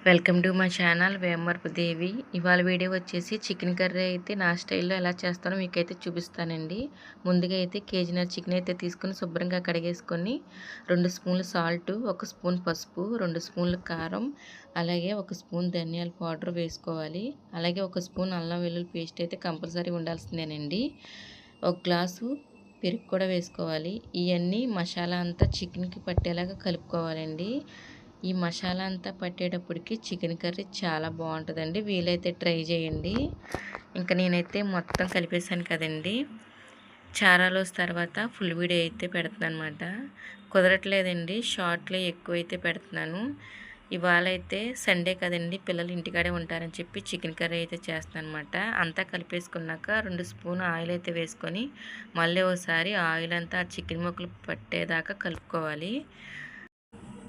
Welcome to my channel Vemarpu Devi. ఇవాళ video వచ్చేసి chicken curry అయితే నా స్టైల్లో ఎలా చేస్తానో మీకైతే చూపిస్తానండి. ముందుగా అయితే కేజీనర్ చికెన్ అయితే తీసుకుని శుభ్రంగా కడిగేసుకొని రెండు స్పూన్లు సాల్ట్ ఒక స్పూన్ పసుపు రెండు స్పూన్లు కారం అలాగే ఒక స్పూన్ ధనియాల పౌడర్ వేసుకోవాలి. అలాగే ఒక స్పూన్ అల్లం వెల్లుల్లి పేస్ట్ అయితే కంపల్సరీ ఉండాల్సిందేనండి. ఒక గ్లాసు పెరుగు కూడా వేసుకోవాలి. ఇవన్నీ మసాలా అంతా చికెన్కి పట్టేలాగా కలుపుకోవాలండి. ఈ మసాలా అంతా పట్టేటప్పటికి చికెన్ కర్రీ చాలా బాగుంటుందండి. వీలైతే ట్రై చేయండి. ఇంకా నేనైతే మొత్తం కలిపేసాను కదండి. చారాలోస్ తర్వాత ఫుల్ వీడియో అయితే పెడుతున్నాను అనమాట కుదరట్లేదండి. షార్ట్లో ఎక్కువ అయితే పెడుతున్నాను. ఇవాళ అయితే సండే కదండి. పిల్లలు ఇంటికాడే ఉంటారని చెప్పి చికెన్ కర్రీ అయితే చేస్తాను అనమాట అంతా కలిపేసుకున్నాక రెండు స్పూన్ ఆయిల్ అయితే వేసుకొని మళ్ళీ ఒకసారి ఆయిల్ అంతా చికెన్ ముక్కలు పట్టేదాకా కలుపుకోవాలి.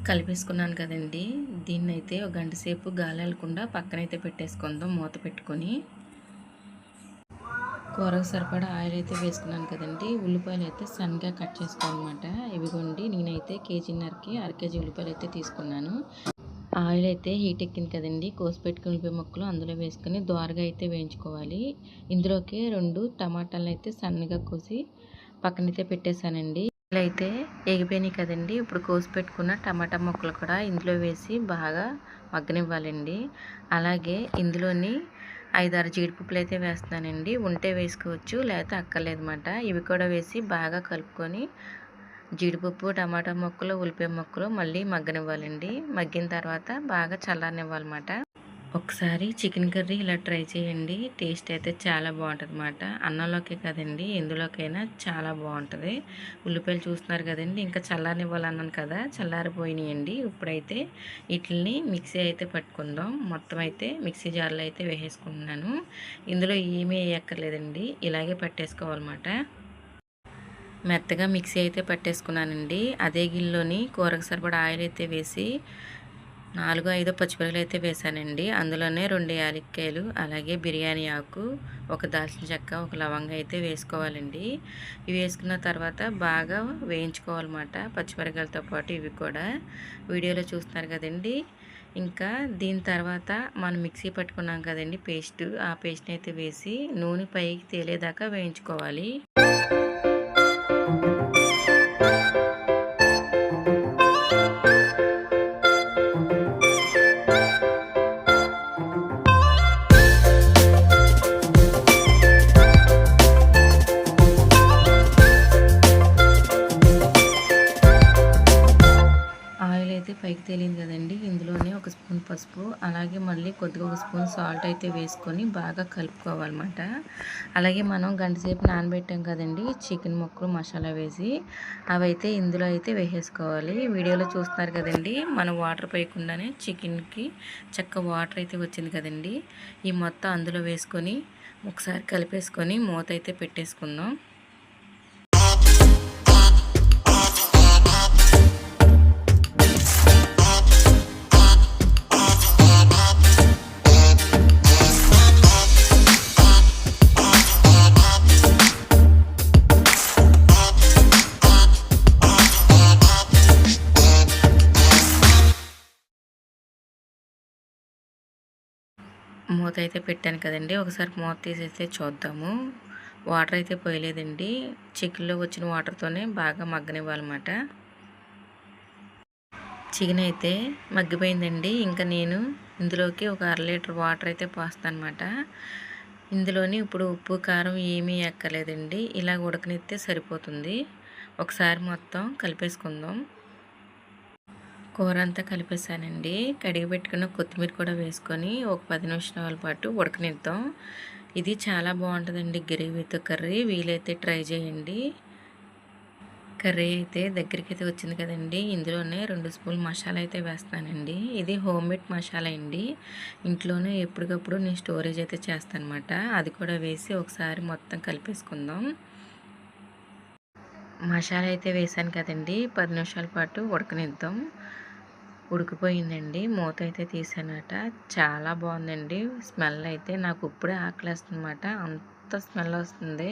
కలిపేసుకున్నాను కదండి. దీన్ని అయితే ఒక గంట సేపు గాలి వెళ్ళకుండా పక్కనైతే పెట్టేసుకుందాం మూత పెట్టుకొని. కూరకు సరిపడా ఆయిల్ అయితే వేసుకున్నాను కదండి. ఉల్లిపాయలు అయితే సన్నగా కట్ చేసుకోవాలన్నమాట. ఇవిగోండి నేనైతే కేజీన్నరకి అర కేజీ ఉల్లిపాయలు అయితే తీసుకున్నాను. ఆయిల్ అయితే హీట్ ఎక్కింది కదండి. కోసి పెట్టుకుని ఉల్లిపాయ ముక్కలు అందులో వేసుకొని దోరగా అయితే వేయించుకోవాలి. ఇందులోకి రెండు టమాటాలను అయితే సన్నగా కోసి పక్కనైతే పెట్టేశానండి. అయితే ఎగిపోయినాయి కదండి. ఇప్పుడు కోసి పెట్టుకున్న టమాటా ముక్కలు కూడా ఇందులో వేసి బాగా మగ్గనివ్వాలండి. అలాగే ఇందులోని ఐదారు జీడిపప్పులు అయితే వేస్తున్నానండి. ఉంటే వేసుకోవచ్చు లేకపోతే అక్కర్లేదన్నమాట. ఇవి కూడా వేసి బాగా కలుపుకొని జీడిపప్పు టమాటా ముక్కలు ఉల్లిపాయ ముక్కలు మళ్ళీ మగ్గనివ్వాలండి. మగ్గిన తర్వాత బాగా చల్లారనివ్వాలన్నమాట. ఒకసారి చికెన్ కర్రీ ఇలా ట్రై చేయండి. టేస్ట్ అయితే చాలా బాగుంటుంది అన్నమాట అన్నంలోకే కదండి ఎందులోకైనా చాలా బాగుంటుంది. ఉల్లిపాయలు చూస్తున్నారు కదండి ఇంకా చల్లారనివ్వాలన్నాను కదా చల్లారిపోయినాయండి. ఇప్పుడైతే వీటిని మిక్సీ అయితే పట్టుకుందాం. మొత్తం అయితే మిక్సీ జార్లో అయితే వేసేసుకుంటున్నాను. ఇందులో ఏమీ వేయక్కర్లేదండి ఇలాగే పట్టేసుకోవాలన్నమాట. మెత్తగా మిక్సీ అయితే పట్టేసుకున్నానండి. అదే గిల్లోని కూరకు సరిపడా ఆయిల్ అయితే వేసి నాలుగు ఐదు పచ్చిమిరపకాయలు అయితే వేసానండి. అందులోనే రెండు యాలక్కాయలు అలాగే బిర్యానీ ఆకు ఒక దాల్చిన చెక్క ఒక లవంగా అయితే వేసుకోవాలండి. ఇవి వేసుకున్న తర్వాత బాగా వేయించుకోవాలన్నమాట పచ్చిమిరపకాయలతో పాటు ఇవి కూడా. వీడియోలో చూస్తున్నారు కదండి. ఇంకా దీని తర్వాత మనం మిక్సీ పట్టుకున్నాం కదండి పేస్ట్. ఆ పేస్ట్ని అయితే వేసి నూనె పైకి తేలేదాకా వేయించుకోవాలి. పైకి తేలింది కదండి. ఇందులోనే ఒక స్పూన్ పసుపు అలాగే మళ్ళీ కొద్దిగా ఒక స్పూన్ సాల్ట్ అయితే వేసుకొని బాగా కలుపుకోవాలన్నమాట. అలాగే మనం గంట సేపు నానబెట్టాం కదండి చికెన్ ముక్కలు మసాలా వేసి అవైతే ఇందులో అయితే వేసేసుకోవాలి. వీడియోలో చూస్తున్నారు కదండి మనం వాటర్ పోయకుండానే చికెన్కి చక్క వాటర్ అయితే వచ్చింది కదండి. ఈ మొత్తం అందులో వేసుకొని ఒకసారి కలిపేసుకొని మూత అయితే పెట్టేసుకుందాం. మూత అయితే పెట్టాను కదండి. ఒకసారి మూత తీసేస్తే చూద్దాము. వాటర్ అయితే పోయలేదండి. చికెన్లో వచ్చిన వాటర్తోనే బాగా మగ్గనివ్వాలన్నమాట. చికెన్ అయితే మగ్గిపోయిందండి. ఇంకా నేను ఇందులోకి ఒక అర లీటర్ వాటర్ అయితే పోస్తాను అనమాట ఇందులోని ఇప్పుడు ఉప్పు కారం ఏమీ ఎక్కలేదండి ఇలా ఉడకనిస్తే సరిపోతుంది. ఒకసారి మొత్తం కలిపేసుకుందాం. కూర అంతా కలిపేసానండి కడిగి పెట్టుకున్న కొత్తిమీర కూడా వేసుకొని ఒక పది నిమిషాల పాటు ఉడకనిద్దాం. ఇది చాలా బాగుంటుందండి గ్రేవీతో కర్రీ. వీలైతే ట్రై చేయండి. కర్రీ అయితే దగ్గరికి అయితే వచ్చింది కదండి. ఇందులోనే రెండు స్పూన్ మసాలా అయితే వేస్తానండి ఇది హోమ్ మేడ్ మసాలా అండి. ఇంట్లోనే ఎప్పటికప్పుడు నేను స్టోరేజ్ అయితే చేస్తాను అనమాట అది కూడా వేసి ఒకసారి మొత్తం కలిపేసుకుందాం. మసాలా అయితే వేసాను కదండి. పది నిమిషాల పాటు ఉడకనిద్దాం. ఉడికిపోయిందండి. మూత అయితే తీసానట. చాలా బాగుందండి. స్మెల్ అయితే నాకు ఇప్పుడే ఆకలేస్తుందన్నమాట. అంత స్మెల్ వస్తుంది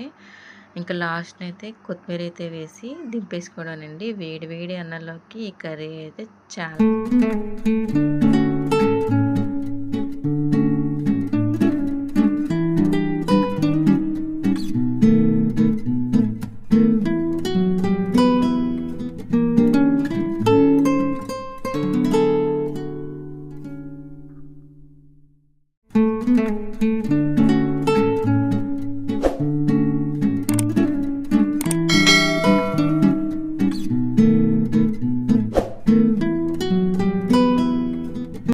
ఇంకా లాస్ట్ అయితే కొత్తిమీర అయితే వేసి దింపేసుకోవడానండి. వేడి వేడి అన్నంలోకి ఈ కర్రీ అయితే చాలా